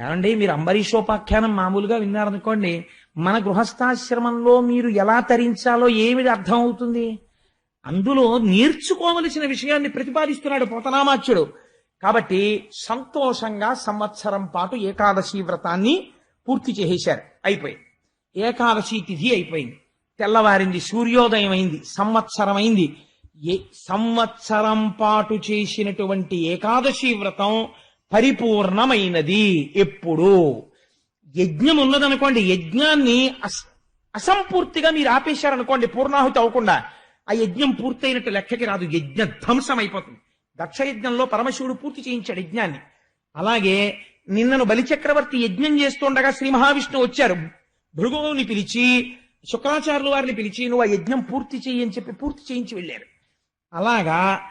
ఏమండి మీరు అంబరీషోపాఖ్యానం మామూలుగా విన్నారనుకోండి మన గృహస్థాశ్రమంలో మీరు ఎలా తరించాలో ఏమిటి అర్థం అవుతుంది అందులో నేర్చుకోవలసిన విషయాన్ని ప్రతిపాదిస్తున్నాడు పోతనామాచ్యుడు. కాబట్టి సంతోషంగా సంవత్సరం పాటు ఏకాదశి వ్రతాన్ని పూర్తి చేసేశారు. అయిపోయింది. ఏకాదశి తిథి అయిపోయింది. తెల్లవారింది సూర్యోదయం అయింది సంవత్సరం అయింది. ఏ సంవత్సరం పాటు చేసినటువంటి ఏకాదశి వ్రతం పరిపూర్ణమైనది ఎప్పుడు? యజ్ఞం ఉన్నదనుకోండి యజ్ఞాన్ని అస్ అసంపూర్తిగా మీరు ఆపేశారనుకోండి పూర్ణాహుతి అవ్వకుండా ఆ యజ్ఞం పూర్తయినట్టు లెక్కకి రాదు. యజ్ఞ ధ్వంసం అయిపోతుంది. దక్ష యజ్ఞంలో పరమశివుడు పూర్తి చేయించాడు యజ్ఞాన్ని. అలాగే నిన్నను బలిచక్రవర్తి యజ్ఞం చేస్తుండగా శ్రీ మహావిష్ణువు వచ్చారు. భృగువుని పిలిచి శుక్రాచార్యుల వారిని పిలిచి నువ్వు ఆ యజ్ఞం పూర్తి చేయి అని చెప్పి పూర్తి చేయించి వెళ్ళారు. అలాగా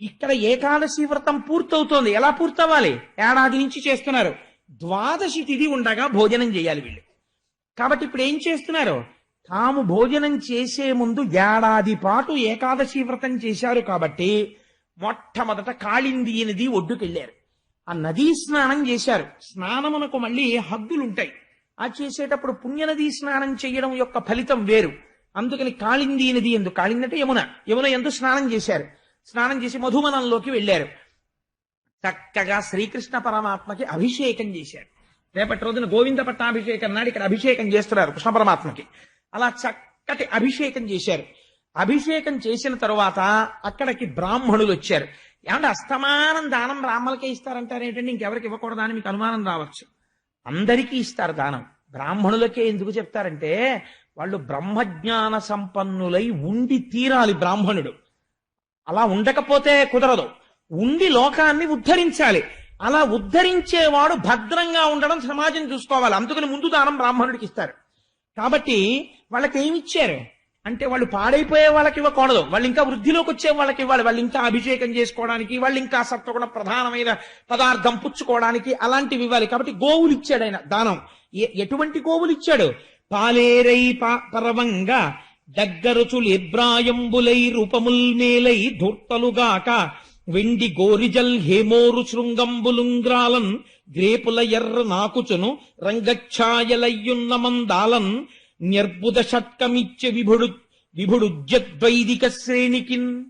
ఇక్కడ ఏకాదశి వ్రతం పూర్తవుతోంది. ఎలా పూర్తవ్వాలి? ఏడాది నుంచి చేస్తున్నారు. ద్వాదశి తిథి ఉండగా భోజనం చేయాలి వీళ్ళు. కాబట్టి ఇప్పుడు ఏం చేస్తున్నారు? తాము భోజనం చేసే ముందు ఏడాది పాటు ఏకాదశి వ్రతం చేశారు కాబట్టి మొట్టమొదట కాళింది నది ఒడ్డుకెళ్ళారు. ఆ నదీ స్నానం చేశారు. స్నానమునకు మళ్ళీ హద్దులుంటాయి. ఆ చేసేటప్పుడు పుణ్యనదీ స్నానం చేయడం యొక్క ఫలితం వేరు. అందుకని కాళింది నది ఎందు కాళింది అంటే యమున. యమున ఎందు స్నానం చేశారు. స్నానం చేసి మధుమనంలోకి వెళ్ళారు. చక్కగా శ్రీకృష్ణ పరమాత్మకి అభిషేకం చేశారు. రేపటి రోజున గోవింద పట్టాభిషేకం నాడు ఇక్కడ అభిషేకం చేస్తున్నారు కృష్ణ పరమాత్మకి. అలా చక్కటి అభిషేకం చేశారు. అభిషేకం చేసిన తరువాత అక్కడికి బ్రాహ్మణులు వచ్చారు. ఏమంటే అస్తమానం దానం బ్రాహ్మణులకే ఇస్తారంటారు ఏంటంటే ఇంకెవరికి ఇవ్వకూడదని మీకు అనుమానం రావచ్చు. అందరికీ ఇస్తారు దానం. బ్రాహ్మణులకే ఎందుకు చెప్తారంటే వాళ్ళు బ్రహ్మజ్ఞాన సంపన్నులై ఉండి తీరాలి బ్రాహ్మణుడు. అలా ఉండకపోతే కుదరదు. ఉండి లోకాన్ని ఉద్ధరించాలి. అలా ఉద్ధరించేవాడు భద్రంగా ఉండడం సమాజం చూసుకోవాలి. అందుకని ముందు దానం బ్రాహ్మణుడికి ఇస్తారు. కాబట్టి వాళ్ళకి ఏమి ఇచ్చారు? అంటే వాళ్ళు పాడైపోయే వాళ్ళకి ఇవ్వకూడదు. వాళ్ళు ఇంకా వృద్ధిలోకి వచ్చే వాళ్ళకి ఇవ్వాలి. వాళ్ళు ఇంకా అభిషేకం చేసుకోవడానికి వాళ్ళు ఇంకా సత్వగుణ ప్రధానమైన పదార్థం పుచ్చుకోవడానికి అలాంటివి ఇవ్వాలి. కాబట్టి గోవులు ఇచ్చాడు ఆయన దానం. ఎటువంటి గోవులు ఇచ్చాడు? పాలేరై ప- పరవంగా దగ్గరుచులు ఎబ్రాయంబులై రూపముల్ మేలై ధూర్తలుగాక వెండి గోరిజల్ హేమోరు శృంగంబులుంగ్రాలన్ గ్రేపుల ఎర్ర నాకుచును రంగఛాయలయ్యున్న మందాలన్ నిర్బుద షట్కమిచ్చ విభుడు విభుడుజ్యద్వైదిక శ్రేణికిన్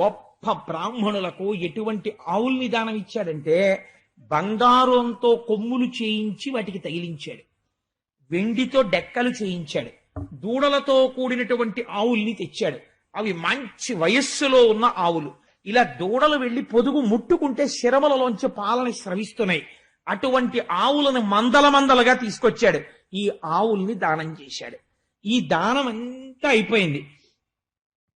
గొప్ప బ్రాహ్మణులకు ఎటువంటి ఆవుల్ని దానం ఇచ్చాడంటే బంగారంతో కొమ్ములు చేయించి వాటికి తగిలించాడు. వెండితో డెక్కలు చేయించాడు. దూడలతో కూడినటువంటి ఆవుల్ని తెచ్చాడు. అవి మంచి వయస్సులో ఉన్న ఆవులు. ఇలా దూడలు వెళ్ళి పొదుగు ముట్టుకుంటే శిరములలోంచి పాలని స్రవిస్తున్నాయి. అటువంటి ఆవులను మందల మందలుగా తీసుకొచ్చాడు. ఈ ఆవుల్ని దానం చేశాడు. ఈ దానం అంతా అయిపోయింది.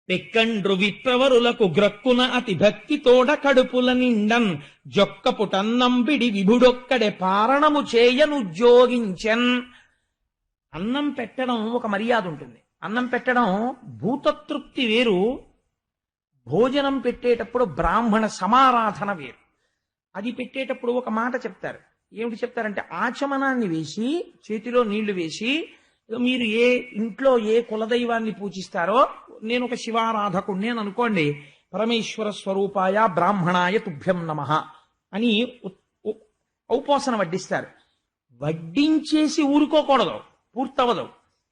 పెక్కండ్రు విప్రవరులకు గ్రక్కున అతి భక్తి తోడ కడుపుల నిండన్. జొక్కపుటన్నంబిడి విభుడొక్కడే పారణము చేయనుద్యోగించన్ అన్నం పెట్టడం ఒక మర్యాద ఉంటుంది. అన్నం పెట్టడం భూతతృప్తి వేరు. భోజనం పెట్టేటప్పుడు బ్రాహ్మణ సమారాధన వేరు. అది పెట్టేటప్పుడు ఒక మాట చెప్తారు. ఏమిటి చెప్తారంటే ఆచమనాన్ని వేసి చేతిలో నీళ్ళు వేసి మీరు ఏ ఇంట్లో ఏ కులదైవాన్ని పూజిస్తారో నేను ఒక శివారాధకుణ్ణి అని అనుకోండి పరమేశ్వర స్వరూపాయ బ్రాహ్మణాయ తుభ్యం నమ అని ఉ- ఔపోసన వడ్డిస్తారు. వడ్డించేసి ఊరుకోకూడదు. పూర్తవదు.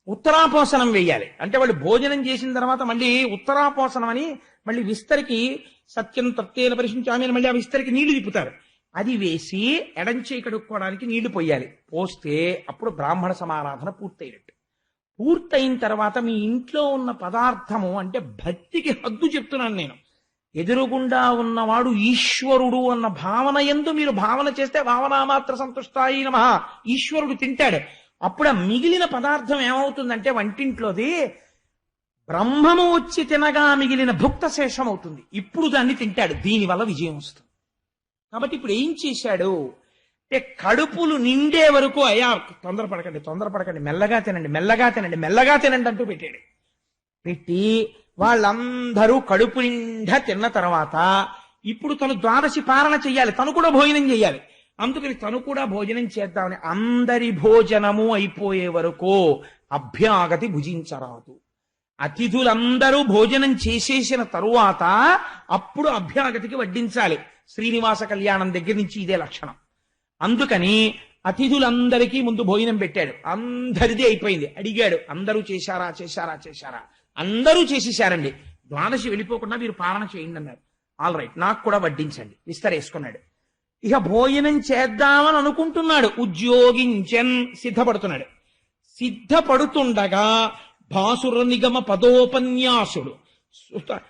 ఉత్తరాపోసనం వేయాలి అంటే వాళ్ళు భోజనం చేసిన తర్వాత మళ్ళీ ఉత్తరాపోసనం అని మళ్ళీ విస్తరికి సత్యం తత్తేన పరిశించామి మళ్ళీ ఆ విస్తరికి నీళ్ళు తిప్పుతారు. అది వేసి ఎడంచేయి కడుక్కోవడానికి నీళ్ళు పోయాలి. పోస్తే అప్పుడు బ్రాహ్మణ సమారాధన పూర్తయినట్టు. పూర్తయిన తర్వాత మీ ఇంట్లో ఉన్న పదార్థము అంటే భక్తికి హద్దు చెప్తున్నాను నేను. ఎదురుగుండా ఉన్నవాడు ఈశ్వరుడు అన్న భావన ఎందు మీరు భావన చేస్తే భావన మాత్ర సంతుష్టాయి నమ. ఈశ్వరుడు తింటాడు. అప్పుడు ఆ మిగిలిన పదార్థం ఏమవుతుందంటే వంటింట్లోది బ్రహ్మము వచ్చి తినగా మిగిలిన భుక్త శేషం అవుతుంది ఇప్పుడు దాన్ని తింటాడు. దీనివల్ల విజయం వస్తుంది. కాబట్టి ఇప్పుడు ఏం చేశాడు? అంటే కడుపులు నిండే వరకు అయ్యా తొందరపడకండి తొందరపడకండి మెల్లగా తినండి మెల్లగా తినండి మెల్లగా తినండి అంటూ పెట్టాడు. పెట్టి వాళ్ళందరూ కడుపు నిండా తిన్న తర్వాత ఇప్పుడు తను ద్వాదశి పాలన చెయ్యాలి. తను కూడా భోజనం చెయ్యాలి. అందుకని తను కూడా భోజనం చేద్దామని అందరి భోజనము అయిపోయే వరకు అభ్యాగతి భుజించరాదు. అతిథులందరూ భోజనం చేసేసిన తరువాత అప్పుడు అభ్యాగతికి వడ్డించాలి. శ్రీనివాస కళ్యాణం దగ్గర నుంచి ఇదే లక్షణం. అందుకని అతిథులందరికీ ముందు భోజనం పెట్టాడు. అందరిది అయిపోయింది. అడిగాడు అందరూ చేశారా చేశారా చేశారా? అందరూ చేసేశారండి. ద్వాదశి వెళ్ళిపోకుండా మీరు పాలన చేయండి అన్నారు. ఆల్ రైట్ నాకు కూడా వడ్డించండి. విస్తరేసుకున్నాడు. ఇక భోజనం చేద్దామని అనుకుంటున్నాడు. ఉద్యోగించన్ సిద్ధపడుతున్నాడు. సిద్ధపడుతుండగా భాసుర నిగమ పదోపన్యాసుడు సుత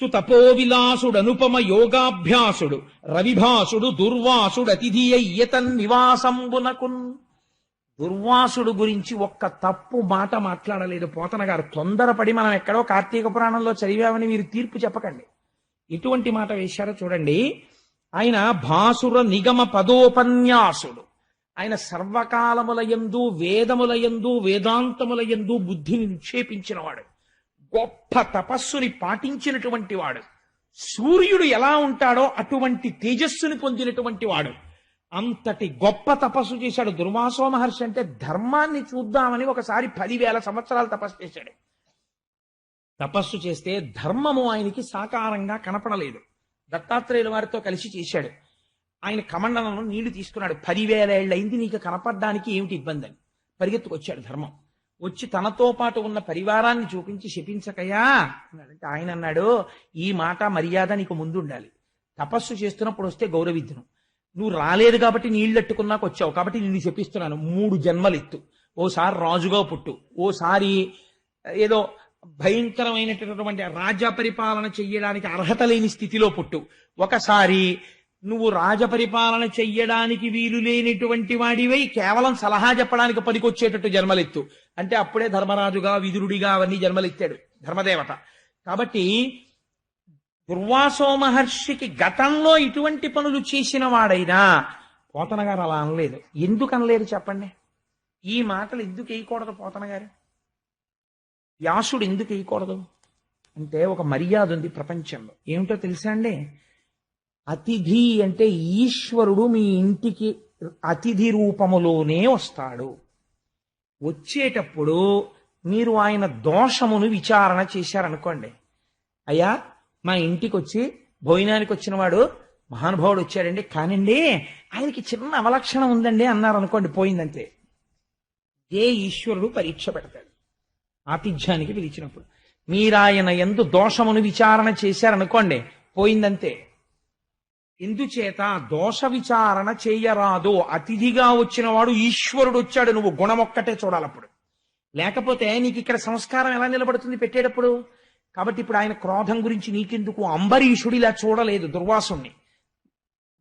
సుతపో విలాసుడు అనుపమ యోగాభ్యాసుడు రవిభాసుడు దుర్వాసుడు అతిథి అయ్యతన్ నివాసంబునకున్. దుర్వాసుడు గురించి ఒక్క తప్పు మాట మాట్లాడలేదు. పోతన గారు తొందరపడి మనం ఎక్కడో కార్తీక పురాణంలో చదివామని మీరు తీర్పు చెప్పకండి. ఎటువంటి మాట వేశారో చూడండి. ఆయన భాసుర నిగమ పదోపన్యాసుడు. ఆయన సర్వకాలముల యందు వేదముల యందు వేదాంతముల యందు బుద్ధిని నిక్షేపించినవాడు. గొప్ప తపస్సుని పాటించినటువంటి వాడు. సూర్యుడు ఎలా ఉంటాడో అటువంటి తేజస్సుని పొందినటువంటి వాడు. అంతటి గొప్ప తపస్సు చేశాడు. దుర్వాసో మహర్షి అంటే ధర్మాన్ని చూద్దామని ఒకసారి పదివేల సంవత్సరాలు తపస్సు చేశాడు. తపస్సు చేస్తే ధర్మము ఆయనకి సాకారంగా కనపడలేదు. దత్తాత్రేయుల వారితో కలిసి చేశాడు. ఆయన కమండలంలో నీళ్ళు తీసుకున్నాడు. పదివేల ఏళ్ళయింది నీకు కనపడడానికి ఏమిటి ఇబ్బంది అని పరిగెత్తుకొచ్చాడు ధర్మం. వచ్చి తనతో పాటు ఉన్న పరివారాన్ని చూపించి శపించకయా అన్నాడంటే ఆయన అన్నాడు ఈ మాట మర్యాద నీకు ముందు ఉండాలి తపస్సు చేస్తున్నప్పుడు వస్తే గౌరవిద్దును. నువ్వు రాలేదు కాబట్టి నీళ్ళెట్టుకున్నాక వచ్చావు. కాబట్టి నిన్ను చెప్పిస్తున్నాను మూడు జన్మలెత్తు. ఓసారి రాజుగా పుట్టు. ఓసారి ఏదో భయంకరమైనటువంటి రాజ్య పరిపాలన చెయ్యడానికి అర్హత లేని స్థితిలో పుట్టు. ఒకసారి నువ్వు రాజ పరిపాలన చెయ్యడానికి వీలు లేనిటువంటి వాడివై కేవలం సలహా చెప్పడానికి పనికొచ్చేటట్టు జన్మలెత్తు. అంటే అప్పుడే ధర్మరాజుగా విదురుడిగా అవన్నీ జన్మలెత్తాడు ధర్మదేవత. కాబట్టి దుర్వాసో మహర్షికి గతంలో ఇటువంటి పనులు చేసిన వాడైనా పోతన గారు అలా అనలేదు. ఎందుకు అనలేదు చెప్పండి? ఈ మాటలు ఎందుకు వేయకూడదు పోతన గారు? వ్యాసుడు ఎందుకు వేయకూడదు? అంటే ఒక మర్యాద ఉంది ప్రపంచంలో. ఏమిటో తెలుసా అండి? అతిథి అంటే ఈశ్వరుడు మీ ఇంటికి అతిథి రూపములోనే వస్తాడు. వచ్చేటప్పుడు మీరు ఆయన దోషమును విచారణ చేశారనుకోండి. అయ్యా మా ఇంటికి వచ్చి భోజనానికి వచ్చిన వాడు మహానుభావుడు వచ్చాడండి. కానండి ఆయనకి చిన్న అవలక్షణం ఉందండి అన్నారు అనుకోండి పోయిందంతే. ఏ ఈశ్వరుడు పరీక్ష పెడతాడు. ఆతిథ్యానికి పిలిచినప్పుడు. మీరాయన ఎందు దోషమును విచారణ చేశారనుకోండి పోయిందంతే. ఎందుచేత దోష విచారణ చేయరాదు. అతిథిగా వచ్చిన వాడు ఈశ్వరుడు వచ్చాడు నువ్వు గుణమొక్కటే చూడాలప్పుడు. లేకపోతే నీకు ఇక్కడ సంస్కారం ఎలా నిలబడుతుంది పెట్టేటప్పుడు? కాబట్టి ఇప్పుడు ఆయన క్రోధం గురించి నీకెందుకు? అంబరీషుడు ఇలా చూడలేదు దుర్వాసుణ్ణి.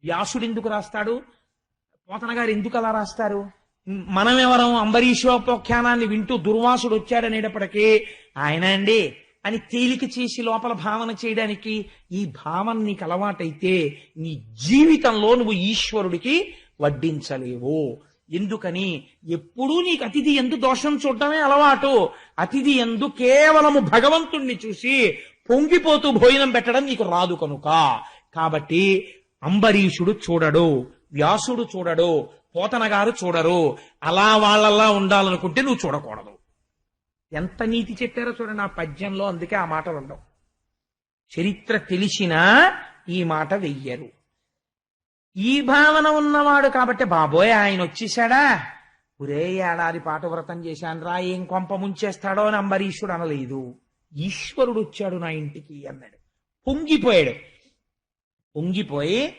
వ్యాసుడు ఎందుకు రాస్తాడు? పోతన గారు ఎందుకు అలా రాస్తారు? మనమెవరం అంబరీషోపోఖ్యానాన్ని వింటూ దుర్వాసుడు వచ్చాడనేటప్పటికీ ఆయన అండి అని తేలిక చేసి లోపల భావన చేయడానికి ఈ భావన నీకు అలవాటైతే నీ జీవితంలో నువ్వు ఈశ్వరుడికి వడ్డించలేవు. ఎందుకని? ఎప్పుడూ నీకు అతిథి ఎందు దోషం చూడటమే అలవాటు. అతిథి ఎందు కేవలము భగవంతుణ్ణి చూసి పొంగిపోతూ భోజనం పెట్టడం నీకు రాదు కనుక. కాబట్టి అంబరీషుడు చూడడు వ్యాసుడు చూడడు పోతన గారు చూడరు. అలా వాళ్ళలా ఉండాలనుకుంటే నువ్వు చూడకూడదు. ఎంత నీతి చెప్పారో చూడండి ఆ పద్యంలో అందుకే ఆ మాటలు ఉండవు. చరిత్ర తెలిసినా ఈ మాట వెయ్యరు. ఈ భావన ఉన్నవాడు కాబట్టి బాబోయ్ ఆయన వచ్చేసాడా ఒరే ఏడాది పాటు వ్రతం చేశాను రా ఏం కొంప ముంచేస్తాడో అని అంబరీషుడు అనలేదు. ఈశ్వరుడు వచ్చాడు నా ఇంటికి అన్నాడు. పొంగిపోయాడు. పొంగిపోయి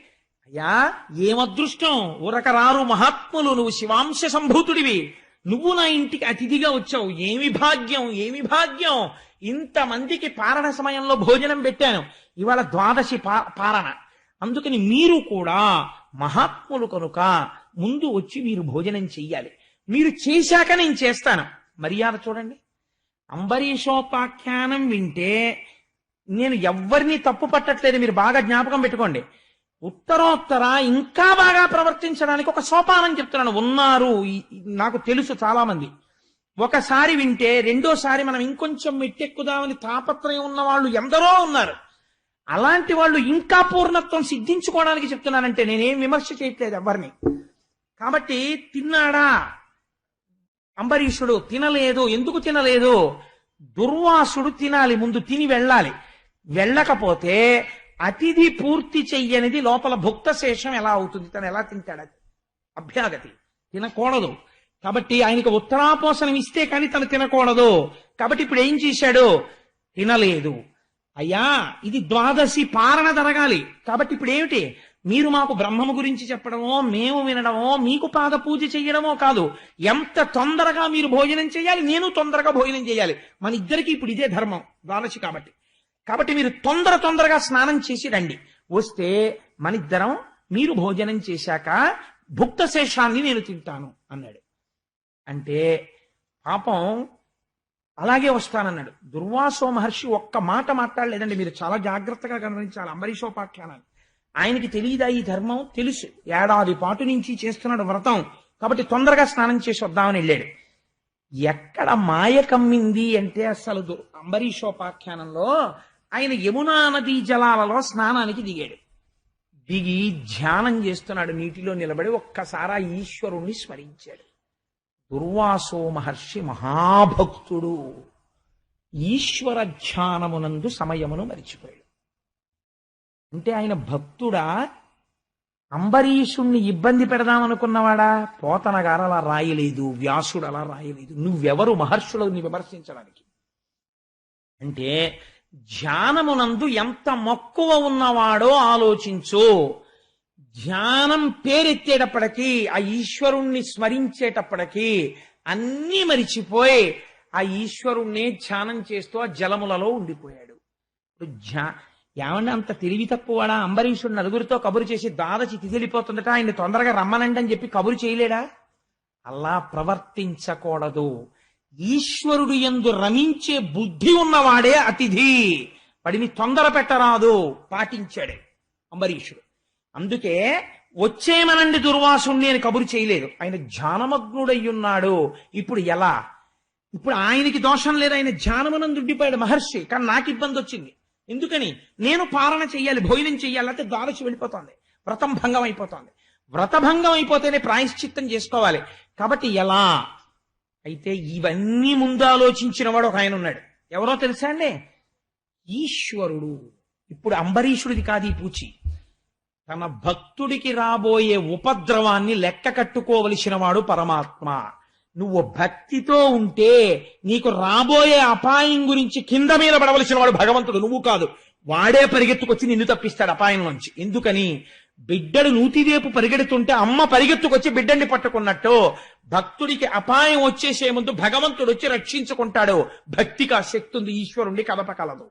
అయ్యా ఏమదృష్టం? ఉరకరారు మహాత్ములు నువ్వు శివాంశ సంభూతుడివి. నువ్వు నా ఇంటికి అతిథిగా వచ్చావు. ఏమి భాగ్యం? ఏమి భాగ్యం? ఇంతమందికి పారణ సమయంలో భోజనం పెట్టాను. ఇవాళ ద్వాదశి పా- పారణ. అందుకని మీరు కూడా మహాత్ములు కనుక ముందు వచ్చి మీరు భోజనం చెయ్యాలి. మీరు చేశాక నేను చేస్తాను. మర్యాద చూడండి. అంబరీషోపాఖ్యానం వింటే నేను ఎవ్వరిని తప్పు పట్టట్లేదు. మీరు బాగా జ్ఞాపకం పెట్టుకోండి. ఉత్తరోత్తర ఇంకా బాగా ప్రవర్తించడానికి ఒక సోపానం చెప్తున్నాను. ఉన్నారు. నాకు తెలుసు చాలా మంది ఒకసారి వింటే రెండోసారి మనం ఇంకొంచెం మెట్టెక్కుదామని తాపత్రయం ఉన్న వాళ్ళు ఎందరో ఉన్నారు. అలాంటి వాళ్ళు ఇంకా పూర్ణత్వం సిద్ధించుకోవడానికి చెప్తున్నానంటే నేనేం విమర్శ చేయట్లేదు ఎవరిని కాబట్టి తిన్నాడా? అంబరీషుడు తినలేదు. ఎందుకు తినలేదు? దుర్వాసుడు తినాలి. ముందు తిని వెళ్ళాలి. వెళ్ళకపోతే అతిథి పూర్తి చెయ్యనిది లోపల భుక్త శేషం ఎలా అవుతుంది? తను ఎలా తింటాడు అది? అభ్యాగతి. తినకూడదు. కాబట్టి ఆయనకి ఉత్తరాపోసనం ఇస్తే కానీ తను తినకూడదు. కాబట్టి ఇప్పుడు ఏం చేశాడు? తినలేదు. అయ్యా ఇది ద్వాదశి పారణ జరగాలి. కాబట్టి ఇప్పుడు ఏమిటి? మీరు మాకు బ్రహ్మము గురించి చెప్పడమో మేము వినడమో మీకు పాద పూజ చేయడమో కాదు. ఎంత తొందరగా మీరు భోజనం చేయాలి నేను తొందరగా భోజనం చేయాలి. మన ఇద్దరికి ఇప్పుడు ఇదే ధర్మం ద్వాదశి కాబట్టి. కాబట్టి మీరు తొందర తొందరగా స్నానం చేసి రండి. వస్తే మనిద్దరం మీరు భోజనం చేశాక భుక్త శేషాన్ని నేను తింటాను అన్నాడు. అంటే పాపం అలాగే వస్తానన్నాడు. దుర్వాసో మహర్షి ఒక్క మాట మాట్లాడలేదండి. మీరు చాలా జాగ్రత్తగా గమనించాలి. అంబరీషోపాఖ్యానాలు ఆయనకి తెలియదా ఈ ధర్మం? తెలుసు. ఏడాది పాటు నుంచి చేస్తున్నాడు వ్రతం. కాబట్టి తొందరగా స్నానం చేసి వద్దామని వెళ్ళాడు. ఎక్కడ మాయ కమ్మింది అంటే అసలు అంబరీషోపాఖ్యానంలో ఆయన యమునా నదీ జలాలలో స్నానానికి దిగాడు. దిగి ధ్యానం చేస్తున్నాడు. నీటిలో నిలబడి ఒక్కసారి ఆ ఈశ్వరుణ్ణి స్మరించాడు. దుర్వాసో మహర్షి మహాభక్తుడు ఈశ్వర ధ్యానమునందు సమయమును మరిచిపోయాడు. అంటే ఆయన భక్తుడా అంబరీషుణ్ణి ఇబ్బంది పెడదామనుకున్నవాడా? పోతన గారు అలా రాయలేదు వ్యాసుడు అలా రాయలేదు. నువ్వెవరు మహర్షులని విమర్శించడానికి? అంటే ధ్యానమునందు ఎంత మక్కువ ఉన్నవాడో ఆలోచించు. ధ్యానం పేరెత్తేటప్పటికీ ఆ ఈశ్వరుణ్ణి స్మరించేటప్పటికీ అన్నీ మరిచిపోయి ఆ ఈశ్వరుణ్ణి ధ్యానం చేస్తూ ఆ జలములలో ఉండిపోయాడు. ధ్యా ఏమన్నా అంత తెలివి తక్కువడా అంబరీషుడు నలుగురితో కబురు చేసి దాదచి తిదిలిపోతుందట ఆయన తొందరగా రమ్మనండి అని చెప్పి కబురు చేయలేడా? అలా ప్రవర్తించకూడదు. ఈశ్వరుడు ఎందు రమించే బుద్ధి ఉన్నవాడే అతిథి. వాడిని తొందర పెట్టరాదు. పాటించాడే అంబరీషుడు. అందుకే వచ్చేమనండి దుర్వాసుణ్ణి అని కబురు చేయలేదు. ఆయన ధ్యానమగ్నుడయ్యున్నాడు. ఇప్పుడు ఎలా? ఇప్పుడు ఆయనకి దోషం లేదు. ఆయన ధ్యానమునందు దుడ్డిపోయాడు మహర్షి. కానీ నాకు ఇబ్బంది వచ్చింది ఎందుకని? నేను పాలన చెయ్యాలి భోజనం చెయ్యాలి అంటే ద్వాదశి వెళ్ళిపోతుంది వ్రతం భంగం అయిపోతుంది. వ్రతభంగం అయిపోతేనే ప్రాయశ్చిత్తం చేసుకోవాలి. కాబట్టి ఎలా? అయితే ఇవన్నీ ముందు ఆలోచించిన వాడు ఒక ఆయన ఉన్నాడు. ఎవరో తెలుసా అండి? ఈశ్వరుడు. ఇప్పుడు అంబరీషుడిది కాదు ఈ పూచి. తన భక్తుడికి రాబోయే ఉపద్రవాన్ని లెక్క కట్టుకోవలసిన వాడు పరమాత్మ. నువ్వు భక్తితో ఉంటే నీకు రాబోయే అపాయం గురించి కింద మీద పడవలసిన వాడు భగవంతుడు. నువ్వు కాదు. వాడే పరిగెత్తుకొచ్చి నిన్ను తప్పిస్తాడు అపాయం నుంచి. ఎందుకని? బిడ్డడు నూతివేపు పరిగెడుతుంటే అమ్మ పరిగెత్తుకొచ్చి బిడ్డని పట్టుకున్నట్టు భక్తుడికి అపాయం వచ్చేసే ముందు భగవంతుడు వచ్చి రక్షించుకుంటాడు. భక్తికి ఆ శక్తి ఉంది. ఈశ్వరుణ్ణి కదపకలదు